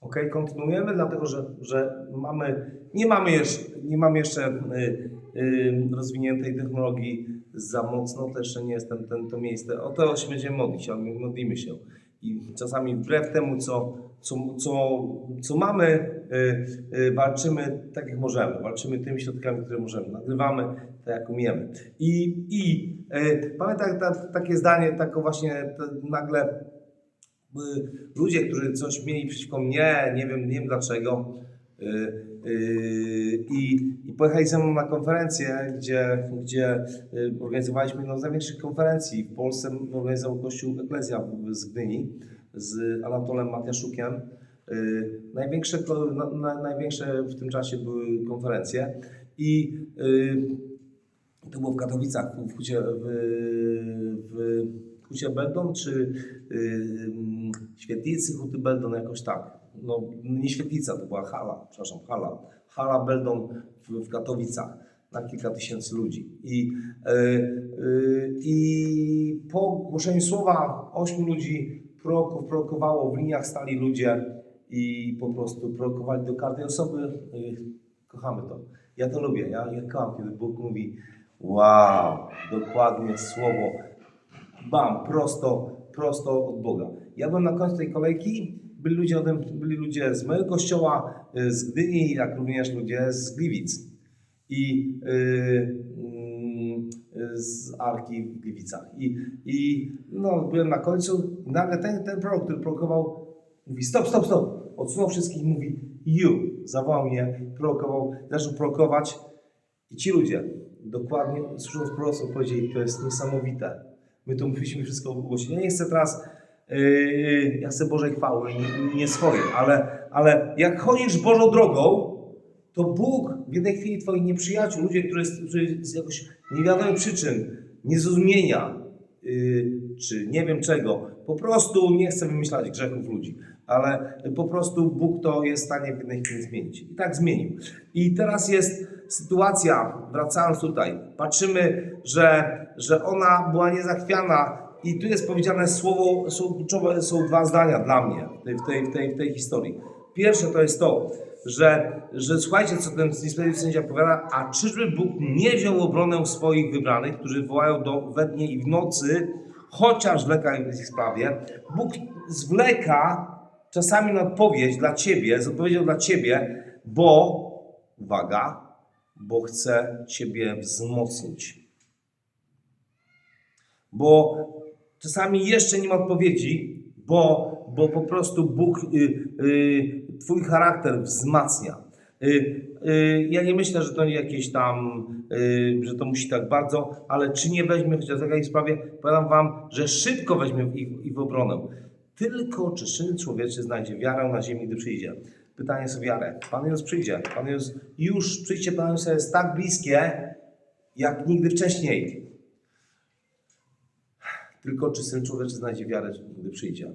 Ok, kontynuujemy, dlatego że, że mamy, nie, mamy jeszcze, nie mamy jeszcze y, y, rozwiniętej technologii za mocno, to jeszcze nie jest ten, ten, to miejsce. O to się będziemy modlić, ale my modlimy się. I czasami wbrew temu, co, co, co, co mamy, y, y, walczymy tak jak możemy. Walczymy tymi środkami, które możemy. Nagrywamy tak jak umiemy. I, i y, pamiętam ta, takie zdanie, tako właśnie nagle ludzie, którzy coś mieli przeciwko mnie, nie wiem, nie wiem dlaczego. y, y, I, I pojechali ze mną na konferencję, gdzie, gdzie y, organizowaliśmy jedną z największych konferencji. W Polsce organizował Kościół Eklezja z Gdyni z Anatolem Matiaszukiem. Największe, na, na, największe w tym czasie były konferencje. I y, to było w Katowicach, w w, w Hucie Beldon, czy y, Świetlicy Huty Beldon, jakoś tak. No, nie Świetlica, to była hala, przepraszam, hala. Hala Beldon w, w Katowicach na kilka tysięcy ludzi. I, y, po głoszeniu słowa ośmiu ludzi proroków prorokowało, w liniach stali ludzie i po prostu prorokowali do każdej osoby. Y, kochamy to. Ja to lubię. Ja, ja kocham, kiedy Bóg mówi wow, dokładnie słowo bam, prosto, prosto od Boga. Ja byłem na końcu tej kolejki, byli ludzie, ode, byli ludzie z mojego kościoła, y, z Gdyni, jak również ludzie z Gliwic i y, mm, z Arki w Gliwicach. I, i no, byłem na końcu i nagle ten, ten prorok, który prorokował, mówi stop, stop, stop. Odsunął wszystkich i mówi you. Zawołał mnie, prorokował, zaczął prorokować i ci ludzie, dokładnie słysząc proroctwo, powiedzieli, to jest niesamowite. My to musimy wszystko ogłosić. Ja nie chcę teraz, yy, ja chcę Bożej chwały, nie, nie swojej, ale, ale jak chodzisz Bożą drogą, to Bóg w jednej chwili Twoich nieprzyjaciół, ludzie, którzy, którzy z jakoś niewiadomych przyczyn, niezrozumienia, yy, czy nie wiem czego, po prostu nie chcę wymyślać grzechów ludzi, ale po prostu Bóg to jest w stanie w jednej chwili zmienić. I tak zmienił. I teraz jest sytuacja, wracając tutaj, patrzymy, że, że ona była niezachwiana i tu jest powiedziane słowo, są kluczowe, są dwa zdania dla mnie w tej, w tej, w tej, historii. Pierwsze to jest to, że, że słuchajcie, co ten niesprawiedliwy sędzia powiada, a czyżby Bóg nie wziął obronę swoich wybranych, którzy wołają do, we dnie i w nocy, chociaż wleka im w ich sprawie. Bóg zwleka czasami na odpowiedź dla Ciebie, z odpowiedzią dla Ciebie, bo, uwaga, bo chce Ciebie wzmocnić. Bo czasami jeszcze nie ma odpowiedzi, bo, bo po prostu Bóg y, y, Twój charakter wzmacnia. Y, y, ja nie myślę, że to jakieś tam, y, że to musi tak bardzo, ale czy nie weźmie chociaż w jakiejś sprawie, powiadam Wam, że szybko weźmie ich, ich w obronę. Tylko czy Syn Człowieczy znajdzie wiarę na ziemi, gdy przyjdzie? Pytanie jest o wiarę. Pan Jezus przyjdzie. Pan Jezus, już przyjście Pana Jezusa jest tak bliskie, jak nigdy wcześniej. Tylko czy Syn Człowieczy znajdzie wiarę, gdy przyjdzie?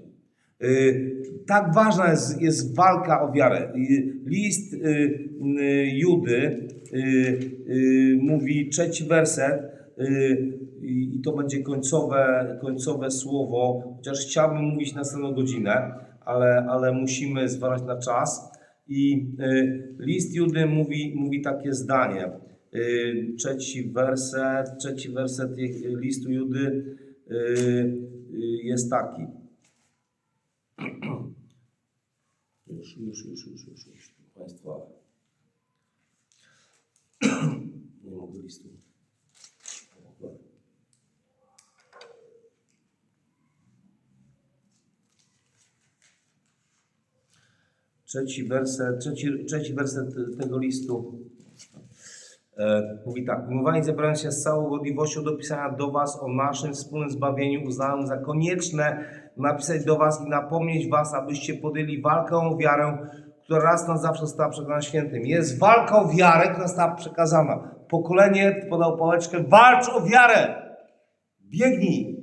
Yy, tak ważna jest, jest walka o wiarę. Yy, List yy, Judy mówi, trzeci werset, i to będzie końcowe, końcowe słowo, chociaż chciałbym mówić następną godzinę, ale, ale musimy zwalać na czas. I y, list Judy mówi, mówi takie zdanie. Y, trzeci werset, trzeci werset je- listu Judy jest taki. Już, już, już, już, już, już. Państwa. Nie mogę listu. Trzeci werset, trzeci, trzeci werset tego listu e, mówi tak. Umywani zebrałem się z całą godliwością do pisania do was o naszym wspólnym zbawieniu. Uznałem za konieczne napisać do was i napomnieć was, abyście podjęli walkę o wiarę, która raz na zawsze została przekazana świętym. Jest walka o wiarę, która została przekazana. Pokolenie podał pałeczkę, walcz o wiarę! Biegnij!